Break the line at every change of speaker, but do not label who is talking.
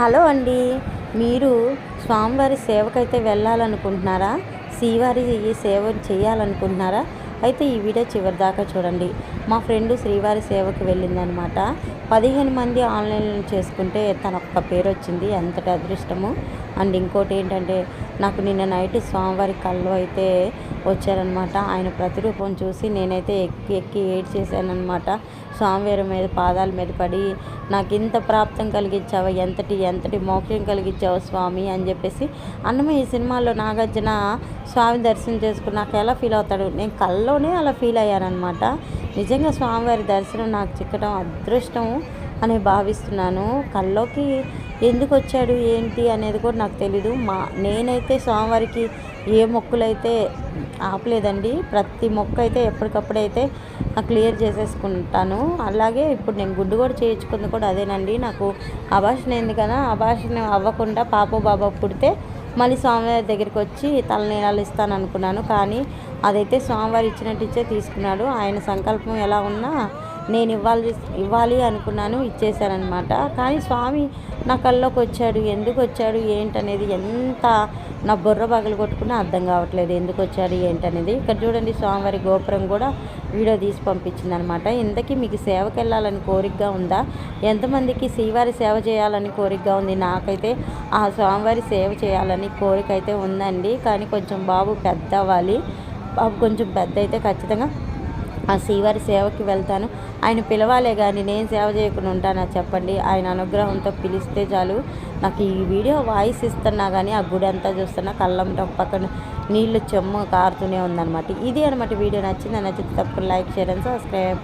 Hello అండి. మీరు స్వామివారి సేవకైతే వెళ్ళాలనుకుంటున్నారా? శ్రీవారి ఈ సేవ చేయాలనుకుంటున్నారా? అయితే ఈ వీడియో చివరి దాకా చూడండి. మా ఫ్రెండ్ శ్రీవారి సేవకు వెళ్ళిందనమాట. పదిహేను మంది ఆన్లైన్ చేసుకుంటే తన ఒక్క పేరు వచ్చింది ఎంతటి అదృష్టము. అండ్ ఇంకోటి ఏంటంటే నాకు నిన్న నైట్ స్వామివారి కళ్ళు అయితే వచ్చారనమాట. ఆయన ప్రతిరూపం చూసి నేనైతే ఎక్కి ఎక్కి ఏడ్ చేశానమాట స్వామివారి మీద పాదాల మీద పడి నాకు ఇంత ప్రాప్తం కలిగించావు ఎంతటి ఎంతటి మోక్షం కలిగించావు స్వామి? అని చెప్పేసి అన్నమయ్య ఈ సినిమాలో నాగార్జున స్వామి దర్శనం చేసుకుని నాకు ఎలా ఫీల్ అవుతాడు? నేను కల్లోనే అలా ఫీల్ అయ్యానమాట నిజంగా స్వామివారి దర్శనం నాకు చిక్కడం అదృష్టం. అని భావిస్తున్నాను. కల్లోకి ఎందుకు వచ్చాడు ఏంటి అనేది కూడా నాకు తెలీదు. మా నేనైతే స్వామివారికి ఏ మొక్కులైతే ఆపలేదండి. ప్రతి మొక్క అయితే ఎప్పటికప్పుడు అయితే క్లియర్ చేసేసుకుంటాను. అలాగే ఇప్పుడు నేను గుడ్డు కూడా చేయించుకుంది కూడా అదేనండి. నాకు అభాషణ అయింది కదా అభాషణ అవ్వకుండా పాప బాబా పుడితే మళ్ళీ స్వామివారి దగ్గరికి వచ్చి తలనీలాలు ఇస్తాను అనుకున్నాను కానీ అదైతే స్వామివారు ఇచ్చినట్టు ఇచ్చే తీసుకున్నాడు. ఆయన సంకల్పం ఎలా ఉన్నా నేను ఇవ్వాలి ఇవ్వాలి అనుకున్నాను ఇచ్చేసానమాట కానీ స్వామి నా కల్లోకి వచ్చాడు. ఎందుకు వచ్చాడు ఏంటనేది ఎంత నా బుర్ర పగలు కొట్టుకున్నా అర్థం కావట్లేదు. ఎందుకు వచ్చాడు ఏంటనేది. ఇక్కడ చూడండి స్వామివారి గోపురం కూడా వీడియో తీసి పంపించింది అనమాట ఇంతకీ మీకు సేవకి వెళ్ళాలని కోరికగా ఉందా? ఎంతమందికి శ్రీవారి సేవ చేయాలని కోరికగా ఉంది? నాకైతే ఆ స్వామివారి సేవ చేయాలని కోరిక అయితే ఉందండి. కానీ కొంచెం బాబు పెద్ద అవ్వాలి బాబు కొంచెం పెద్ద అయితే ఖచ్చితంగా ఆ శ్రీవారి సేవకి వెళ్తాను. ఆయన పిలవాలే కానీ నేను సేవ చేయకుండా ఉంటానా చెప్పండి. ఆయన అనుగ్రహంతో పిలిస్తే చాలు. నాకు ఈ వీడియో వాయిస్ ఇస్తున్నా కానీ ఆ గుడి అంతా చూస్తున్నా కళ్ళం పక్కన నీళ్ళు చెమ్మ కారుతూనే ఉందన్నమాట. ఇది అనమాట వీడియో నచ్చింది? నచ్చితే తప్పకుండా లైక్ షేర్ అండ్ సబ్స్క్రైబ్.